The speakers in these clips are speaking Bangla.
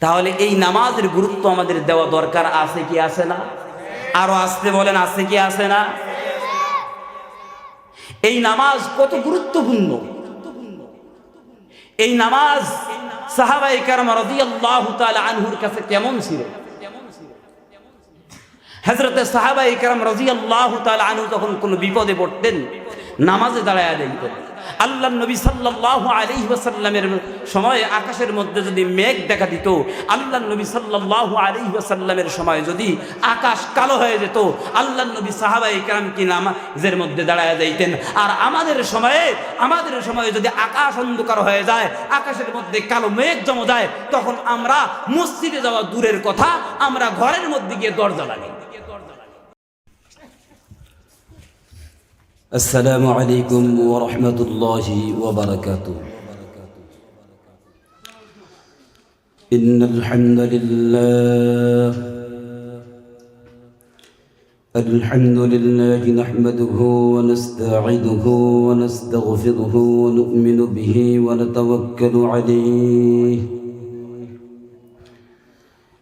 তাহলে এই নামাজের গুরুত্ব আমাদের দেওয়া দরকার আছে কি আছে না? আরও আসতে বলেন, আছে কি আছে না? এই নামাজ কত গুরুত্বপূর্ণ? এই নামাজ সাহাবাই আনহুর কাছে কেমন ছিল? হযরতে সাহাবাই কারম রাদিয়াল্লাহু তাআলা আনহু যখন কোনো বিপদে পড়তেন, নামাজে দাঁড়ায় আল্লাহ নবী সাল্লাহ আলি ওয়াসাল্লামের সময় আকাশের মধ্যে যদি মেঘ দেখা দিত আল্লাহ নবী সাল্লাহ আলি ওয়াসাল্লামের সময় যদি আকাশ কালো হয়ে যেত আল্লাহ নবী সাহাবাই কালাম কি নাম যের মধ্যে দাঁড়ায় যাইতেন। আর আমাদের সময়ে আমাদের সময়ে যদি আকাশ অন্ধকার হয়ে যায়, আকাশের মধ্যে কালো মেঘ জমা যায়, তখন আমরা মসজিদে যাওয়া দূরের কথা, আমরা ঘরের মধ্যে গিয়ে দরজা লাগাই السلام عليكم ورحمة الله وبركاته. إن الحمد لله الحمد لله نحمده ونستعينه ونستغفره ونؤمن به ونتوكل عليه.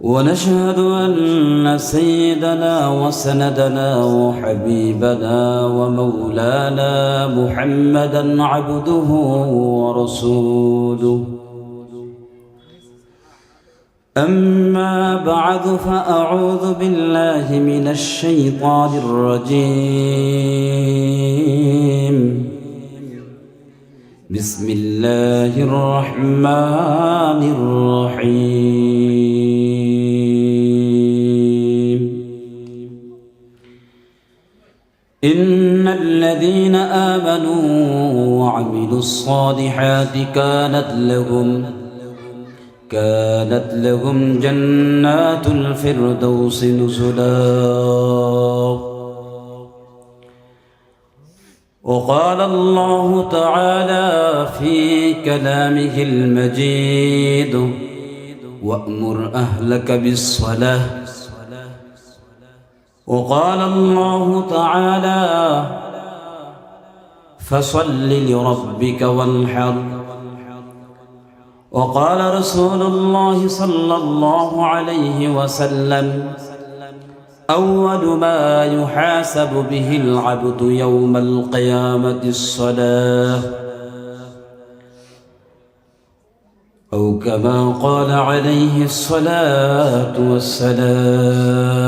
ونشهد أن سيدنا وسندنا وحبيبنا ومولانا محمدا عبده ورسوله. أما بعد فأعوذ بالله من الشيطان الرجيم. بسم الله الرحمن الرحيم. الذين آمنوا وعملوا الصالحات كانت لهم كانت لهم جنات الفردوس نزلا. وقال الله تعالى في كلامه المجيد وأمر أهلك بالصلاة. وقال الله تعالى فصل لربك وانحر. وقال رسول الله صلى الله عليه وسلم أول ما يحاسب به العبد يوم القيامة الصلاة. أو كما قال عليه الصلاة والسلام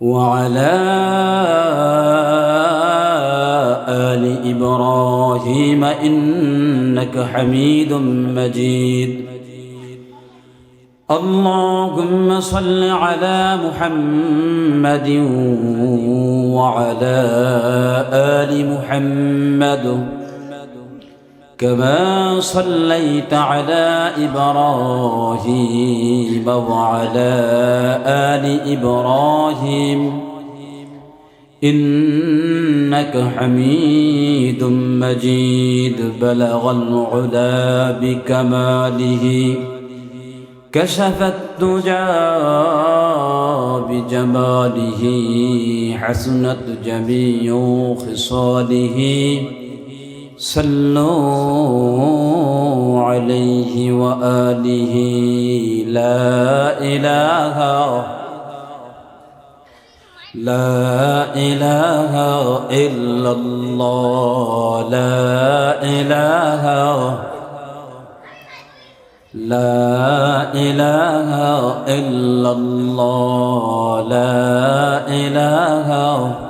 وعلى آل إبراهيم إنك حميد مجيد. اللهم صل على محمد وعلى آل محمد. كما صليت على إبراهيم وعلى آل إبراهيم. إنك حميد مجيد. بلغ العلا بكماله. كشف الدجى بجماله. حسنت جميع خصاله. صلوا عليه وآله لا إله لا إله إلا الله لا إله لا إله إلا الله لا إله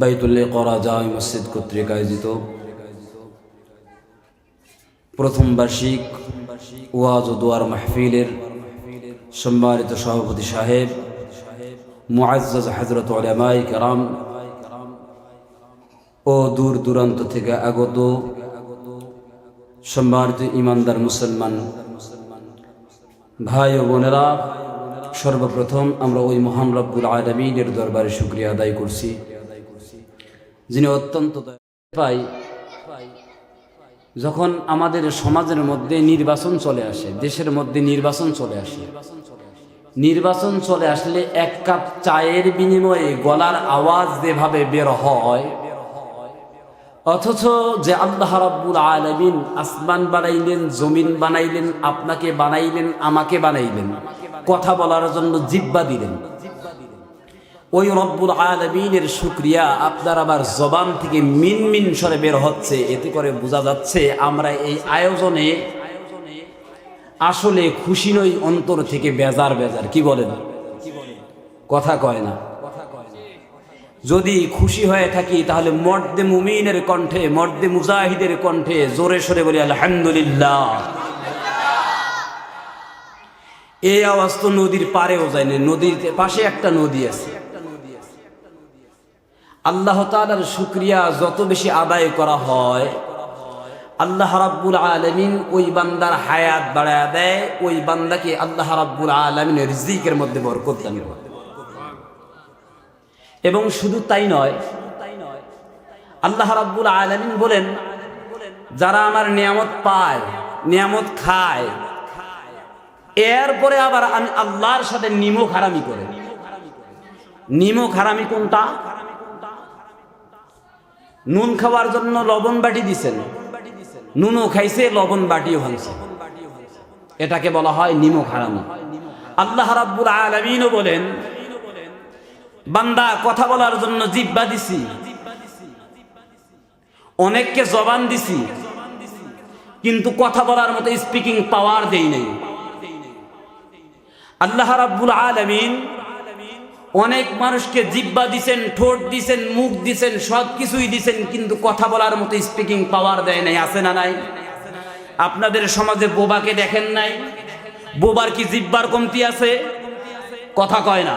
বাইতুল্লে করা যায় মসজিদ কর্তৃক আয়োজিত প্রথম বার্ষিক ওয়াজ ও দোয়ার মাহফিলের সম্মানিত সভাপতি সাহেব মুআজ্জাজ হজরত ওলামাই কারাম ও দূর দূরান্ত থেকে আগত সম্মানিত ইমানদার মুসলমান ভাই ও বোনেরা, সর্বপ্রথম আমরা ওই মহান রব্বুল আলমিনের দরবারে শুক্রিয়া আদায় করছি। যিনি অত্যন্ত পাই, যখন আমাদের সমাজের মধ্যে নির্বাচন চলে আসে, দেশের মধ্যে নির্বাচন চলে আসে, নির্বাচন চলে আসলে এক কাপ চায়ের বিনিময়ে গলার আওয়াজ যেভাবে বের হয়, অথচ যে আল্লাহ রাব্বুল আলামিন আসমান বানাইলেন, জমিন বানাইলেন, আপনাকে বানাইলেন, আমাকে বানাইলেন, কথা বলার জন্য জিব্বা দিলেন। ওই রব্বুল আলমিনের শুক্রিয়া আপনার আবার জবান থেকে মিন মিন সরে বের হচ্ছে, এতে করে বোঝা যাচ্ছে আমরা এই আয়োজনে আসলে খুশি নই, অন্তর থেকে বেজার বেজার, কি বলেন? কথা কয় না। যদি খুশি হয়ে থাকি, তাহলে মর্দে মুমিনের কণ্ঠে, মর্দে মুজাহিদের কণ্ঠে জোরে সরে বলি, আলহামদুলিল্লাহ। এই আওয়াজ তো নদীর পারেও যায় না, নদীর পাশে একটা নদী আছে। আল্লাহ তালার শুক্রিয়া যত বেশি আদায় করা হয়, আল্লাহ রাব্বুল আলমিন ওই বান্দার হায়াত বাড়ায় দেয়, ওই বান্দাকে আল্লাহ রাব্বুল আলমিন রিজিকের মধ্যে বরকত দান এবং শুধু তাই নয়, আল্লাহ রাব্বুল আলমিন বলেন, যারা আমার নিয়ামত পায়, নিয়ামত খায়, এরপরে আবার আমি আল্লাহর সাথে নিমক হারামি করে। নিমক হারামি কোনটা? নুন খাওয়ার জন্য লবণ বাটি দিছেন। নুনও খাইছে, লবণ বাটিও ভাঙছে। এটাকে বলা হয় নিমক হারামি আল্লাহ রাব্বুল আলামিনও বলেন, বান্দা কথা বলার জন্য জিব্বা দিছি, অনেককে জবান দিছি, কিন্তু কথা বলার মতো স্পিকিং পাওয়ার দেই নাই। আল্লাহ রাব্বুল আলামিন অনেক মানুষকে জিব্বা দিছেন, ঠোঁট দিছেন, মুখ দিছেন সব কিছুই দিছেন, কিন্তু কথা বলার মতো স্পিকিং পাওয়ার দেয় নাই, আছে না নাই? আপনাদের সমাজে বোবাকে দেখেন নাই? বোবার কি জিব্বার কমতি আছে? কথা কয় না।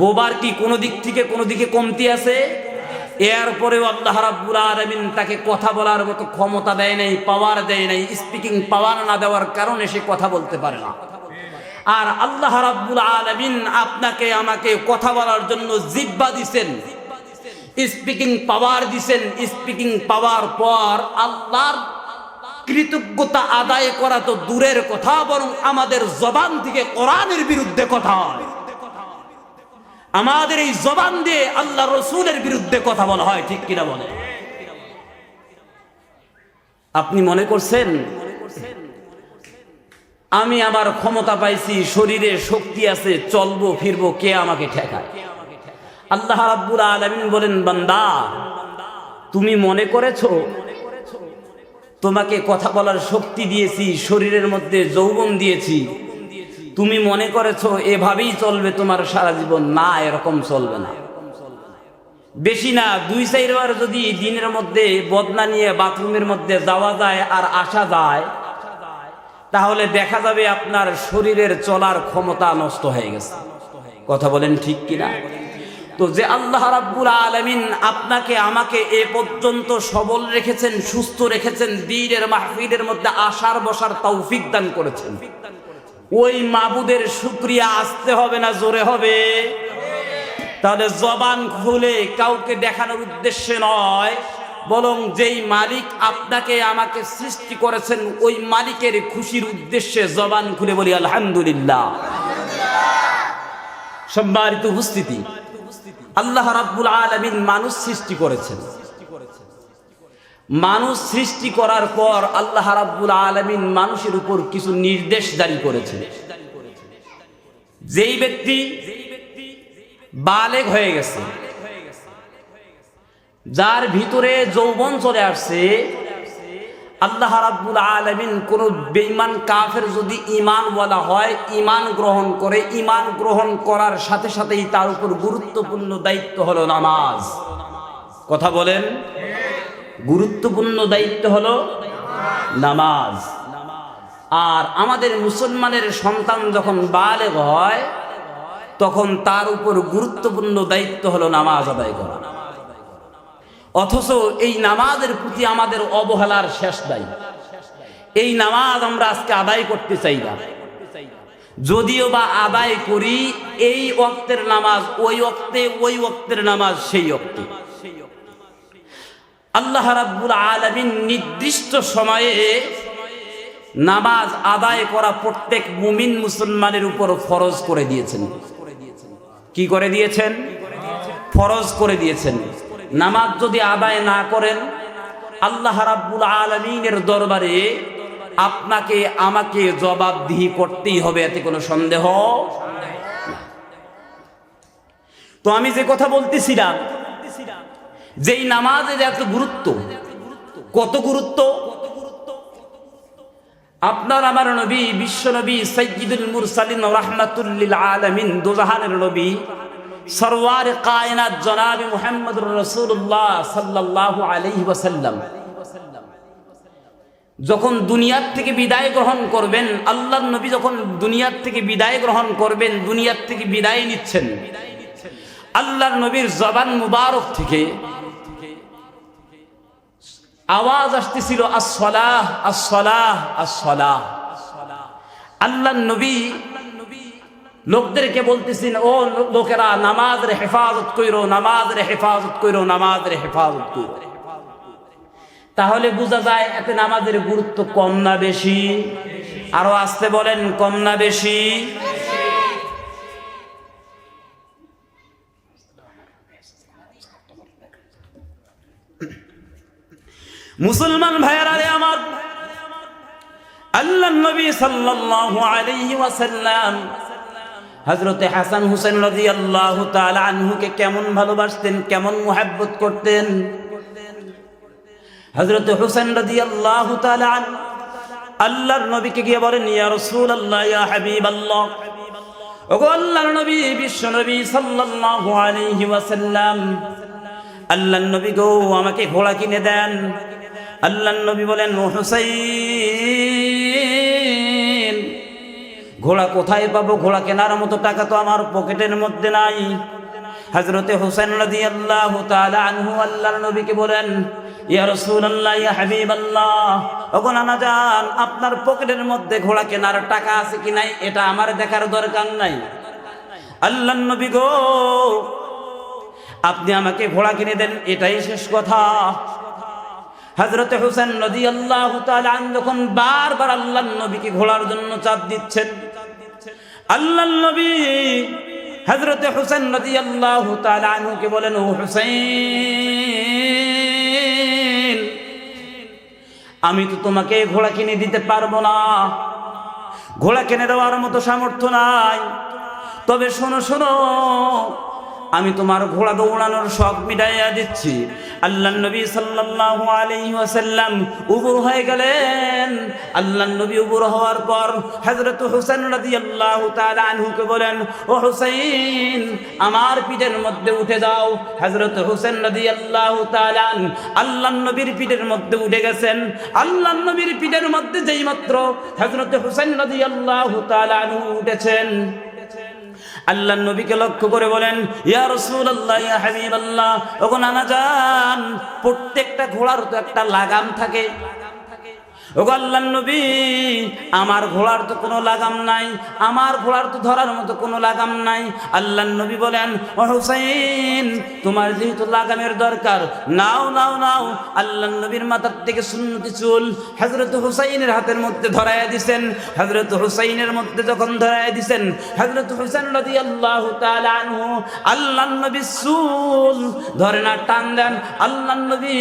বোবার কি কোনো দিক থেকে কোনো দিকে কমতি আছে? এরপরেও আল্লাহ রাব্বুল আলামিন তাকে কথা বলার মতো ক্ষমতা দেয় নাই পাওয়ার দেয় নাই স্পিকিং পাওয়ার না দেওয়ার কারণে সে কথা বলতে পারে না। আর আল্লাহ রাব্বুল আলামিন আপনাকে, আমাকে কথা বলার জন্য জিব্বা দিছেন। স্পিকিং পাওয়ার দিছেন। স্পিকিং পাওয়ার পর আল্লাহর কৃতজ্ঞতা আদায় করা তো দূরের কথা, বরং আমাদের জবান থেকে কোরআনের বিরুদ্ধে কথা হয়। আমাদের এই জবান দিয়ে আল্লাহ রসুলের বিরুদ্ধে কথা বলা হয়, ঠিক কিনা বলে আপনি মনে করছেন আমি আমার ক্ষমতা পাইছি, শরীরে শক্তি আছে, চলবো, ফিরবো, কে আমাকে ঠেকায়? আল্লাহ রাব্বুল আলামিন বলেন, বান্দা, তুমি মনে করেছ? তোমাকে কথা বলার শক্তি দিয়েছি, শরীরের মধ্যে যৌবন দিয়েছি। তুমি মনে করেছ, এভাবেই চলবে তোমার সারা জীবন? না, এরকম চলবে না। বেশি না, দুই চারবার যদি দিনের মধ্যে বদনা নিয়ে বাথরুমের মধ্যে যাওয়া যায় আর আসা যায় তাহলে দেখা যাবে আপনার শরীরের চলার ক্ষমতা নষ্ট হয়ে গেছে। কথা বলেন ঠিক কিনা? তো যে আল্লাহ রাব্বুল আলামিন আপনাকে আমাকে এ পর্যন্ত সবল রেখেছেন, সুস্থ রেখেছেন, দিনের মাহফিলের মধ্যে আসার বসার তৌফিক দান করেছেন। ওই মাবুদের শুক্রিয়া আসতে হবে না, জোরে হবে। তাহলে জবান খুলে কাউকে দেখানোর উদ্দেশ্যে নয় বরং যেই মালিক আপনাকে আমাকে সৃষ্টি করেছেন, ওই মালিকের খুশির উদ্দেশ্যে জবান খুলে বলি, আলহামদুলিল্লাহ। সম্মানিত উপস্থিতি, আল্লাহ রাব্বুল আলামিন মানুষ সৃষ্টি করেছেন। মানুষ সৃষ্টি করার পর আল্লাহ রাব্বুল আলামিন মানুষের উপর কিছু নির্দেশ জারি করেছেন। যেই ব্যক্তি বালেগ হয়ে গেছে যার ভিতরে যৌবন চলে আসছে, আল্লাহ রাব্বুল আলামিন কোন বেঈমান কাফের যদি ঈমান বলা হয়, ঈমান গ্রহণ করে, ঈমান গ্রহণ করার সাথে সাথেই তার উপর গুরুত্বপূর্ণ দায়িত্ব হলো নামাজ। কথা বলেন? গুরুত্বপূর্ণ দায়িত্ব হলো নামাজ। আর আমাদের মুসলমানের সন্তান যখন বালেগ হয়, তখন তার উপর গুরুত্বপূর্ণ দায়িত্ব হলো নামাজ আদায় করা। অথচ এই নামাজের প্রতি আমাদের অবহেলার শেষ দায়ী এই নামাজ আমরা আজকে আদায় করতে চাই না। যদিও বা আদায় করি, এই ওক্তের নামাজ, ওই ওক্তে, ওই ওক্তের নামাজ, সেই ওক্তে। আল্লাহ রাব্বুল আলামিন নির্দিষ্ট সময়ে নামাজ আদায় করা প্রত্যেক মুমিন মুসলমানের উপর ফরজ করে দিয়েছেন। কি করে দিয়েছেন? ফরজ করে দিয়েছেন। নামাজ যদি আদায় না করেন, আল্লাহ রাব্বুল আলমিনের দরবারে আপনাকে, আমাকে জবাবদিহি করতেই হবে, এতে কোনো সন্দেহ তো আমি যে কথা বলতেছিলাম, যেই নামাজের এত গুরুত্ব, কত গুরুত্ব? আপনার আমার নবী, বিশ্ব নবী সৈয়দুল মুরসালিন রহমাতুল্লিল আলমিন, দুজাহানের নবী সরওয়ার কায়নাত জনাবি মুহাম্মদুর রাসূলুল্লাহ সাল্লাল্লাহু আলাইহি ওয়াসাল্লাম। যখন দুনিয়ার থেকে বিদায় গ্রহণ করবেন, আল্লাহর নবী যখন দুনিয়ার থেকে বিদায় গ্রহণ করবেন, দুনিয়ার থেকে বিদায় নিচ্ছেন। আল্লাহর নবীর জবান মুবারক থেকে আওয়াজ আসতেছিল আসলাহ আসলাহ আসলাহ আল্লাহ নবী লোকদেরকে বলতেছেন, ও লোকেরা, নামাজের হেফাজত কইরো, নামাজের হেফাজত কইরো, নামাজের হেফাজত কইরো। তাহলে বোঝা যায় এতে নামাজের গুরুত্ব কম না বেশি। আরও আসতে বলেন, কম না বেশি। মুসলমান ভাইয়ারা রে আমার আল্লাহ নবী সাল্লাল্লাহু আলাইহি ওয়াসাল্লাম হযরতে হাসান হুসেন রাদিয়াল্লাহু তাআলা আনহুকে কেমন ভালোবাসতেন, কেমন মুহাব্বত করতেন? হযরতে হুসেন তাআলা আন, আল্লাহর নবীকে গিয়ে বলেন, ইয়া রাসূলুল্লাহ, ইয়া হাবিবাল্লাহ। ওগো আল্লাহর নবী, বিশ্ব নবী সাল্লাল্লাহু আলাইহি ওয়াসাল্লাম, আল্লাহর নবী গো আমাকে ঘোড়া কিনে দেন। আল্লাহর নবী বলেন হুসাইন ঘোড়া কোথায় পাবো? ঘোড়া কেনার মতো টাকা তো আমার পকেটের মধ্যে নাই। হজরতে হোসেন রাজি আল্লাহ আনহু আল্লাহর নবীকে বলেন, ইয়া রাসূলুল্লাহ, ইয়া হাবিবাল্লাহ, ওগো নানা জান আপনার পকেটের মধ্যে ঘোড়া কেনার টাকা আছে কি নাই? এটা আমার দেখার দরকার নাই। আল্লাহর নবী গো, আপনি আমাকে ঘোড়া কিনে দেন, এটাই শেষ কথা। হজরত হোসেন নদী আল্লাহ যখন বারবার আল্লাহ নবীকে ঘোড়ার জন্য চাপ দিচ্ছেন আল্লাহ নবী হজরত হুসেন নদী আল্লাহ তালুকে বলেন, ও হুসেন আমি তো তোমাকে ঘোড়া কিনে দিতে পারব না। ঘোড়া কিনে দেওয়ার মতো সামর্থ্য নাই। তবে শোনো শোনো আমি তোমার ঘোড়া দৌড়ানোর শখ মিটাইয়া দিচ্ছি। আল্লাহ নবী সাল্লাল্লাহু আলাইহি ওয়াসাল্লাম উবুর হয়ে গেলেন। আল্লাহ নবী উবুর হওয়ার পর হযরত হোসেন রাদিয়াল্লাহু তাআলা আনহুকে বলেন, ও হোসেন আমার পিঠের মধ্যে উঠে যাও। হযরত হোসেন রাদিয়াল্লাহু তাআলা আল্লাহ নবীর পিঠের মধ্যে উঠে গেছেন। আল্লাহ নবীর পিঠের মধ্যে যেই মাত্র হযরত হোসেন রাদিয়াল্লাহু তাআলা আনহু উঠেছেন। আল্লাহ নবীকে লক্ষ্য করে বলেন, ইয়া আল্লাহ ইয়া হাবিবাল্লাহ, ওগো নানা জান, প্রত্যেকটা ঘোড়ার তো একটা লাগাম থাকে। ও আল্লাহ নবী, আমার ঘোড়ার তো কোনো লাগাম নাই, আমার ঘোড়ার তো ধরার মতো কোনো লাগাম নাই। আল্লাহ নবী বলেন, ও হুসাইন, তোমার যেহেতু লাগামের দরকার, নাও নাও নাও। আল্লাহ নবীর মাথার থেকে সুন্নতি চুল হজরত হুসাইনের হাতের মধ্যে ধরাইয়া দিছেন। হজরত হুসাইনের মধ্যে যখন ধরাইয়া দিছেন হজরত হুসাইন রাদি আল্লাহ আল্লাহ নবী চুল ধরে না টান দেন। আল্লাহ নবী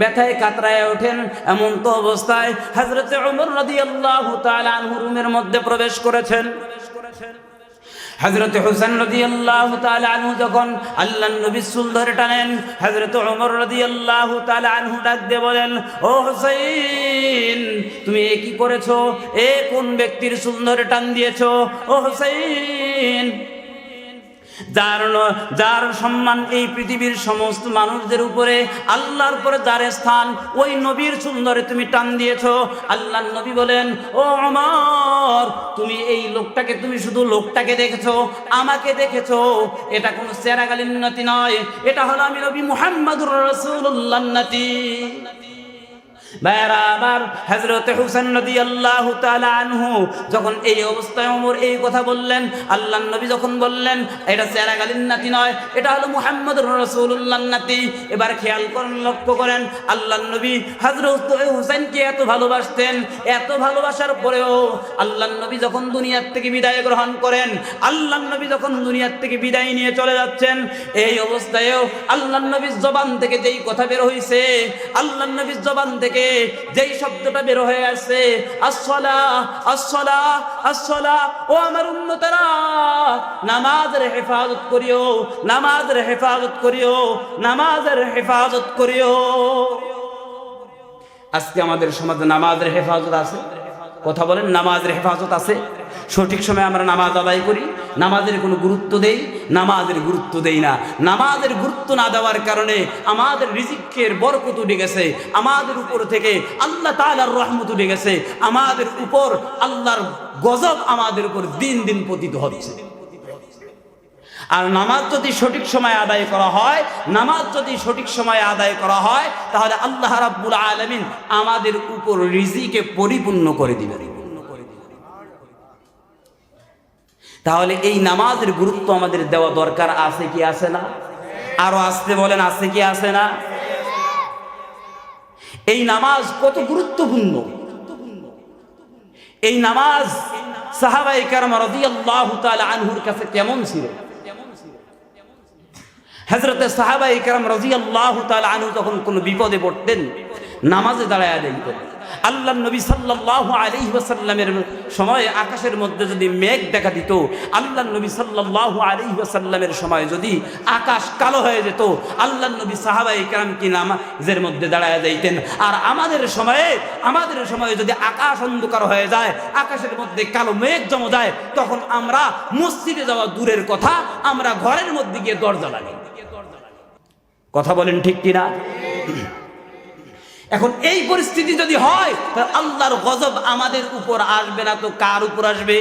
ব্যথায় কাতরায় ওঠেন। এমন তো অবস্থায় হজরত উমর রাদি আল্লাহ রুমের মধ্যে প্রবেশ করেছেন। হজরত হুসেন রদি আল্লাহ আনহু যখন আল্লাহ নবী চুল ধরে টানেন হজরত ওমর রদি আল্লাহ আনহু ডাক দিয়ে বলেন, ও হুসাইন, তুমি এ কি করেছ? এ কোন ব্যক্তির চুল ধরে টান দিয়েছ? ও হুসাইন যার যার সম্মান এই পৃথিবীর সমস্ত মানুষদের উপরে, আল্লাহর উপরে যার স্থান, ওই নবীর সুন্দরে তুমি টান দিয়েছ। আল্লাহ নবী বলেন, ও আমার তুমি এই লোকটাকে, তুমি শুধু লোকটাকে দেখেছ, আমাকে দেখেছ। এটা কোনো চেরাগালিন নাতি নয়, এটা হলো আমি নবী মুহাম্মাদুর রসুল্লাহ নাতি। ভাইয়ারা আমার হজরত হুসেন নদী আল্লাহ আনহু যখন এই অবস্থায় ওমর এই কথা বললেন আল্লাহ নবী যখন বললেন, এটা চেরাগালিন নাতি নয়, এটা হলো মুহাম্মদ রসুল্লাহ নাতি। এবার খেয়াল করেন, লক্ষ্য করেন আল্লাহ নবী হজরত হুসেনকে এত ভালোবাসতেন, এত ভালোবাসার পরেও আল্লাহ নবী যখন দুনিয়ার থেকে বিদায় গ্রহণ করেন আল্লাহ নবী যখন দুনিয়ার থেকে বিদায় নিয়ে চলে যাচ্ছেন, এই অবস্থায়ও আল্লাহ নবীর জবান থেকে যেই কথা বের হয়েছে আল্লাহ নবীর জবান থেকে যেই শব্দটা বের হয়ে আছে আসলা আসলা আসলা ও আমার উন্নতরা নামাজের হেফাজত করিও, নামাজের হেফাজত করিও, নামাজের হেফাজত করিও। আজকে আমাদের সমাজে নামাজের হেফাজত আছে? কথা বলেন, নামাজের হেফাজত আছে? সঠিক সময় আমরা নামাজ আদায় করি, নামাজের কোনো গুরুত্ব দেই, নামাজের গুরুত্ব দেই না। নামাজের গুরুত্ব না দেওয়ার কারণে আমাদের রিজিকের বরকত উঠে গেছে, আমাদের উপর থেকে আল্লাহ তাআলার রহমত উঠে গেছে, আমাদের উপর আল্লাহর গজব আমাদের উপর দিন দিন পতিত হচ্ছে। আর নামাজ যদি সঠিক সময় আদায় করা হয়, নামাজ যদি সঠিক সময় আদায় করা হয়, তাহলে আল্লাহ রাব্বুল আলামিন আমাদের উপর রিজিকে পরিপূর্ণ করে দিবেন। তাহলে এই নামাজের গুরুত্ব আমাদের দেওয়া দরকার, আছে কি, আছে না? আরও আসতে বলেন, আছে কি, আছে না? এই নামাজ কত গুরুত্বপূর্ণ। এই নামাজ সাহাবাই কারাম রাদিয়াল্লাহু তাআলা আনহুর কাছে কেমন ছিল? হজরতে সাহাবাই কারাম রাদিয়াল্লাহু তাআলা আনহু যখন কোনো বিপদে পড়তেন, নামাজে দাঁড়ায় দিতেন আল্লাহ নবী সাল্লাল্লাহু আলাইহি ওয়াসাল্লামের সময় আকাশের মধ্যে যদি মেঘ দেখা দিত, আল্লাহ নবী সাল্লাল্লাহু আলাইহি ওয়াসাল্লামের সময় যদি আকাশ কালো হয়ে যেত, আল্লাহ নবী সাহাবাই কারাম কি নামাজের মধ্যে দাঁড়ায় যাইতেন। আর আমাদের সময়ে আমাদের সময়ে যদি আকাশ অন্ধকার হয়ে যায়, আকাশের মধ্যে কালো মেঘ জমা যায়, তখন আমরা মসজিদে যাওয়া দূরের কথা, আমরা ঘরের মধ্যে গিয়ে দরজা লাগি কথা বলেন ঠিক কিনা? এখন এই পরিস্থিতি যদি হয়, তাহলে আল্লাহর গজব আমাদের উপর আসবে না তো কার উপর আসবে?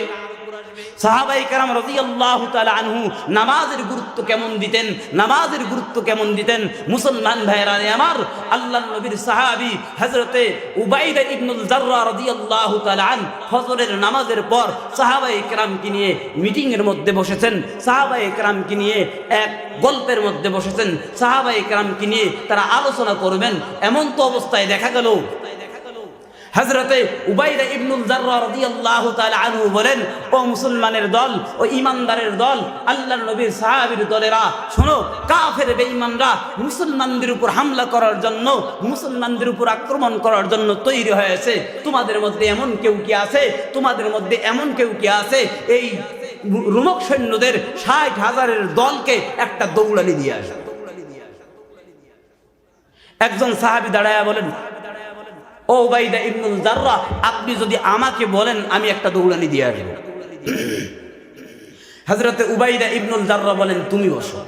সাহাবাই কারাম রাদিয়াল্লাহু তাআলা আনহু নামাজের গুরুত্ব কেমন দিতেন? নামাজের গুরুত্ব কেমন দিতেন? মুসলমান ভাইরা আমার আল্লাহর নবীর সাহাবী হযরতে উবাইদা ইবনুল জাররা রাদিয়াল্লাহু তাআলা আন ফজরের নামাজের পর সাহাবাই কেরামকে নিয়ে মিটিং এর মধ্যে বসেছেন। সাহাবাই কেরামকে নিয়ে এক গল্পের মধ্যে বসেছেন। সাহাবাই কেরামকে নিয়ে তারা আলোচনা করবেন। এমন তো অবস্থায় দেখা গেল হজরতে উবাইদা ইবনুল তাআলা আনহু বলেন, ও মুসলমানের দল, ও ইমানদারের দল, আল্লাহর নবীর সাহাবীর দলেরা, শোনো, কাফের বেঈমানরা মুসলমানদের উপর হামলা করার জন্য, মুসলমানদের উপর আক্রমণ করার জন্য তৈরি হয়েছে। তোমাদের মধ্যে এমন কেউ কি আছে? তোমাদের মধ্যে এমন কেউ কি আছে? এই রোমক সৈন্যদের ষাট হাজারের দলকে একটা দৌড়ালি দিয়ে আসে একজন সাহাবী দাঁড়ায়া বলেন ও বাইদা ইবনুল জাররা আপনি যদি আমাকে বলেন আমি একটা দৌড়ানি দিয়ে আসব। হজরতে উবাইদা ইবনুল জাররা বলেন তুমি বসো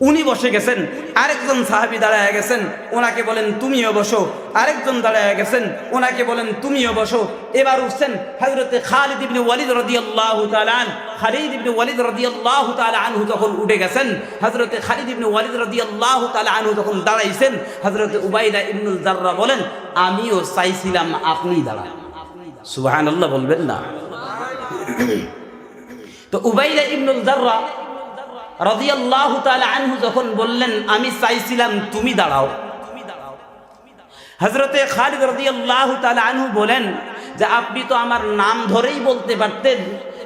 উনি বসে গেছেন, আরেকজন সাহাবি দাঁড়ায় গেছেন, ওনাকে বলেন, তুমিও বসো। আরেকজন দাঁড়ায় গেছেন, ওনাকে বলেন, তুমিও বসো। এবার উঠছেন হজরতে খালিদ ইবনে ওয়ালিদ রাদিয়াল্লাহু আন, খালিদ ইবনে ওয়ালিদ রাদিয়াল্লাহু তাআলা আনহু যখন উঠে গেছেন হজরতে খালিদ ইবনে ওয়ালিদ রাদিয়াল্লাহু তাআলা আনহু যখন দাঁড়াইছেন হজরতে উবাইদা ইবনুল জাররা বলেন, আমিও চাইছিলাম আপনি দাঁড়ান। সুবহানাল্লাহ বলবেন না। তো উবাইদা ইবনুল জাররা রাদিয়াল্লাহু তাআলা আনহু যখন বললেন, আমি চাইছিলাম তুমি দাঁড়াও। হযরতে খালিদ রাদিয়াল্লাহু তাআলা আনহু বলেন যে, আপনি তো আমার নাম ধরেই বলতে পারতেন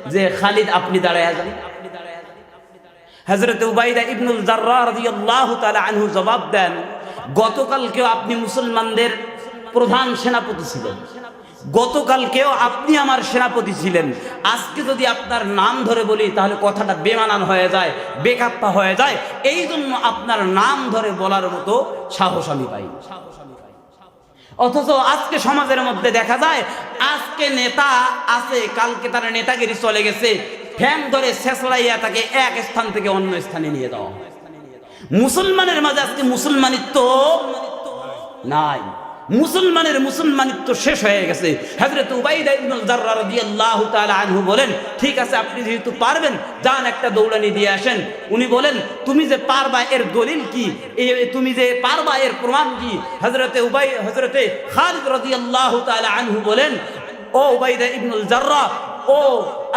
যে, খালিদ, আপনি দাঁড়ায় যান। হযরতে উবাইদা ইবনুল জাররা রাদিয়াল্লাহু তাআলা আনহু জবাব দেন, গতকালকেও আপনি মুসলমানদের প্রধান সেনাপতি ছিলেন। গতকালকেও আপনি আমার সেনাপতি ছিলেন। আজকে যদি আপনার নাম ধরে বলি, তাহলে কথাটা বেমানান হয়ে যায়, বেকাপ্পা হয়ে যায়। এই জন্য আপনার নাম ধরে বলার মতো সাহস আমি পাই। অথচ আজকে সমাজের মধ্যে দেখা যায়, আজকে নেতা আছে, কালকে তার নেতাগিরি চলে গেছে। ফ্যান ধরে শেষলাইয়া তাকে এক স্থান থেকে অন্য স্থানে নিয়ে দেওয়া মুসলমানের মাঝে আজকে মুসলমানিত্ব নাই। মুসলমানের মুসলমানিত্ব শেষ হয়ে গেছে। হাজরত উবাইদাহ আনহু বলেন, ঠিক আছে, আপনি যেহেতু পারবেন, যান একটা দৌড়ানি দিয়ে আসেন। উনি বলেন, তুমি যে পারবা এর দলিল কি? তুমি যে পারবা এর প্রমাণ কি? হজরতে উবাই হজরতে খালিদ রাদিয়াল্লাহু তাআলা আনহু বলেন, ও উবাইদা ইবনুল জাররা ও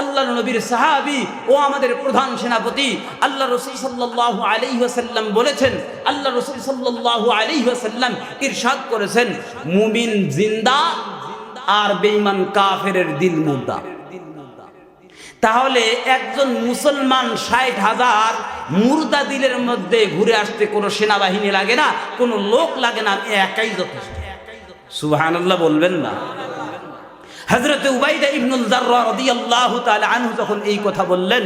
আল্লাহ নবীর সাহাবি, ও আমাদের প্রধান সেনাপতি। আল্লাহ রসুল সাল্লাল্লাহু আলাইহি ওয়াসাল্লাম বলেছেন, আল্লাহ রসুল সাল্লাল্লাহু আলাইহি ওয়াসাল্লাম ইরশাদ করেছেন, মুমিন জিন্দা আর বেঈমান কাফেরের দিল মুর্দা। তাহলে একজন মুসলমান ষাট হাজার মুর্দা দিলের মধ্যে ঘুরে আসতে কোনো সেনাবাহিনী লাগে না, কোনো লোক লাগে না, একাই যথেষ্ট। সুবহানাল্লাহ বলবেন না। হজরত উবাইদা ইবনুল জাররা রাদিয়াল্লাহু তাআলা আনহু যখন এই কথা বললেন,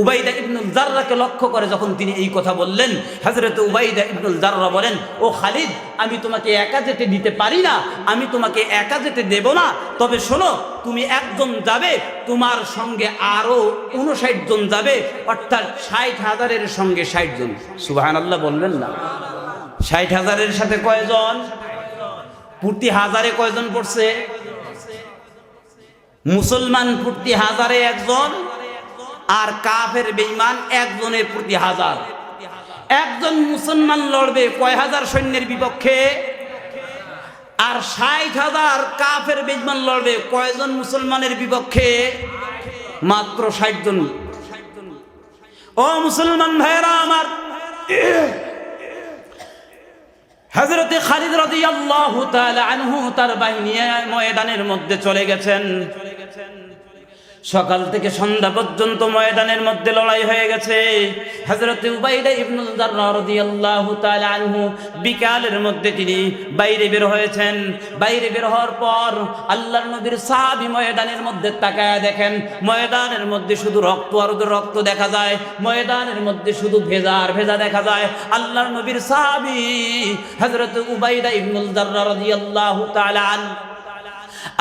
উবাইদা ইবনুল জাররাকে লক্ষ্য করে যখন তিনি এই কথা বললেন হজরত উবাইদা ইবনুল জাররা বলেন, ও খালিদ, আমি তোমাকে একা যেতে দিতে পারি না, আমি তোমাকে একা যেতে দেব না। তবে শোনো, তুমি একজন যাবে, তোমার সঙ্গে আরও উনষাট জন যাবে, অর্থাৎ ষাট হাজারের সঙ্গে ষাট জন। সুবহানাল্লাহ বলবেন না। ষাট হাজারের সাথে কয়জন? প্রতি হাজারে কয়জন পড়ছে? মুসলমান প্রতি হাজারে একজন আর কাফের বেঈমান একজনের প্রতি হাজার। একজন মুসলমান লড়বে কয় হাজার সৈন্যের বিপক্ষে? আর ষাট হাজার কাফের বেঈমান লড়বে কয়জন মুসলমানের বিপক্ষে? মাত্র ষাট জন। ও মুসলমান ভাইরা আমার হজরতে খালিদ রাদিয়াল্লাহু তাআলা আনহু তার বাহিনী ময়দানের মধ্যে চলে গেছেন। সকাল থেকে সন্ধ্যা পর্যন্ত ময়দানের মধ্যে লড়াই হয়ে গেছে। হযরতে উবাইদা ইবনুল রাদিয়াল্লাহু তাআলা আনহু বিকালের মধ্যে তিনি বাইরে বের হয়েছেন। বাইরে বের হওয়ার পর আল্লাহর নবীর সাহাবী ময়দানের মধ্যে তাকায় দেখেন। ময়দানের মধ্যে শুধু রক্ত আর রক্ত দেখা যায়। ময়দানের মধ্যে শুধু ভেজা আর ভেজা দেখা যায়। আল্লাহর নবীর সাহাবী হযরত উবাইদা ইবনুল রাদিয়াল্লাহু তাআলা আনহু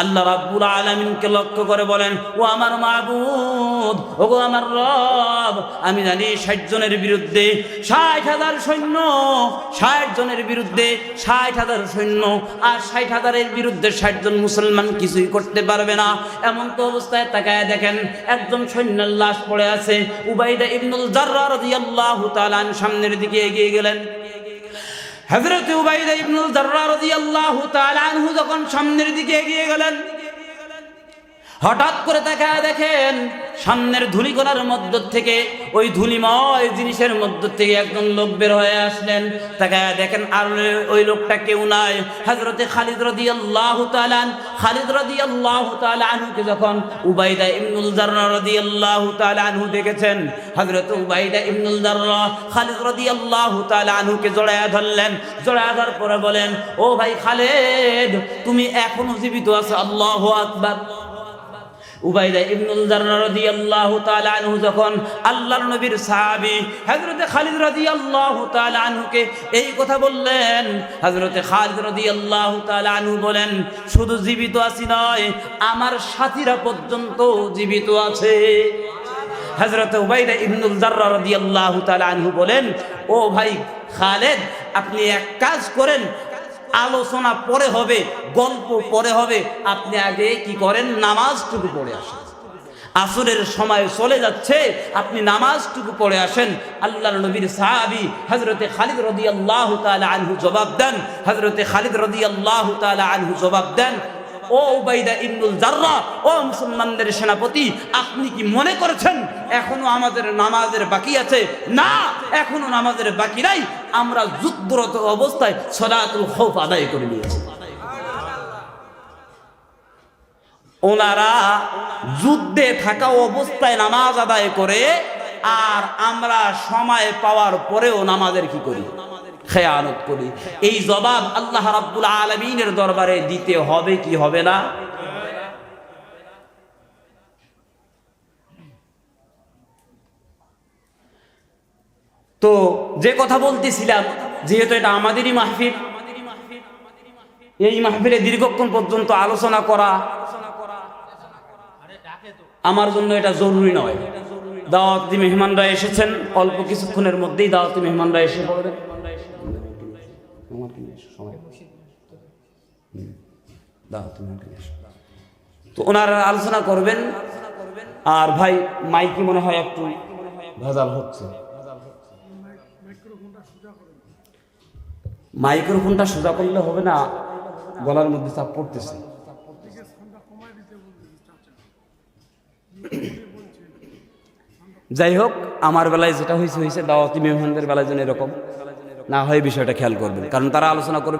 আল্লাহ রাব্বুল আলামিনকে লক্ষ্য করে বলেন, ও আমার মাবুদ, ওগো আমার রব, আমি জানি ষাট জনের বিরুদ্ধে ষাট হাজার সৈন্য, ষাট জনের বিরুদ্ধে ষাট হাজার সৈন্য, আর ষাট হাজারের বিরুদ্ধে ষাট জন মুসলমান কিছুই করতে পারবে না। এমন তো অবস্থায় তাকায় দেখেন, একজন সৈন্যের লাশ পড়ে আছে। উবাইদা ইবনুল জাররা রাদিয়াল্লাহু তাআলা সামনের দিকে এগিয়ে গেলেন। হযরত উবাইদা ইবনুল জাররা রাদিয়াল্লাহু তাআলা আনহু যখন সামনের দিকে এগিয়ে গেলেন হঠাৎ করে তাকায় দেখেন, সামনের ধুলিকোনার মধ্য থেকে, ওই ধুলিময় জিনিসের মধ্য থেকে একজন লোক বের হয়ে আসলেন। তাকায় দেখেন, আর ওই লোকটা কেউ নাই। হযরতে খালিদ রাদিয়াল্লাহু তাআলা আন- খালিদ রাদিয়াল্লাহু তাআলা আনহুকে যখন উবাইদা ইবনুল জাররা রাদিয়াল্লাহু তাআলা আনহু দেখেছেন, হযরত উবাইদা ইবনুল জাররা খালিদ রাদিয়াল্লাহু তাআলা আনহুকে জড়ায়া ধরলেন। জড়ায়া ধর পরে বলেন, ও ভাই খালেদ, তুমি এখনও জীবিত আছো? আল্লাহু আকবার। উবাইদা ইবনুল জাররা রাদিয়াল্লাহু তাআলা আনহু যখন আল্লাহর নবীর সাহাবী হযরতে খালিদ রাদিয়াল্লাহু তাআলা আনহুকে এই কথা বললেন, হযরতে খালিদ রাদিয়াল্লাহু তাআলা আনহু বলেন, শুধু জীবিত আছি নয়, আমার সাথীরা পর্যন্ত জীবিত আছে। হযরত উবাইদা ইবনুল জাররা রাদিয়াল্লাহু তাআলা আনহু বলেন, ও ভাই খালেদ, আপনি এক কাজ করেন আলোচনা পরে হবে, গল্প পরে হবে, আপনি আগে কি করেন? নামাজটুকু পড়ে আসেন। আসরের সময় চলে যাচ্ছে, আপনি নামাজটুকু পড়ে আসেন। আল্লাহ নবীর সাহাবি হজরতে খালিদ রদি আল্লাহ আনহু জবাব দেন। হজরতে খালিদ রদি আল্লাহ আনহু জবাব দেন ও উবাইদা ইবনুল জাররা, ও মুসলমানদের সেনাপতি, আপনি কি মনে করেছেন এখনও আমাদের নামাজের বাকি আছে? না, এখনও নামাজের বাকি নাই। আমরা যুদ্ধরত অবস্থায় সলাতুল খৌফ আদায় করে নিয়েছি। ওনারা যুদ্ধে থাকা অবস্থায় নামাজ আদায় করে, আর আমরা সময় পাওয়ার পরেও নামাজের কি করি? খেয়ানত করি। এই জবাব আল্লাহ রাব্বুল আলমিনের দরবারে দিতে হবে কি হবে না? তো যে কথা বলতেছিলাম, যেহেতু এটা আমাদেরই মাহফিল, এই মাহফিলে দীর্ঘক্ষণ পর্যন্ত আলোচনা করা আমার জন্য এটা জরুরি নয়। দাওয়াতি মেহমানরা এসেছেন, অল্প কিছুক্ষণের মধ্যেই দাওয়াতি মেহমানরা এসে পড়বেন আমার সময়? এসো। তো ওনারা আলোচনা করবেন। আর ভাই মাইকি মনে হয় একটু ভেজাল হচ্ছে। মাইক্রোফোনটা সোজা করলে হবে না? গলার মধ্যে চাপ পড়তেছে। যাই হোক আমার বেলায় যেটা হয়েছে হয়েছে। দাওয়াতি মেহমানদের বেলায় যেন এরকম। না হয় বিষয়টা খেয়াল করবেন। কারণ তারা আলোচনা করবে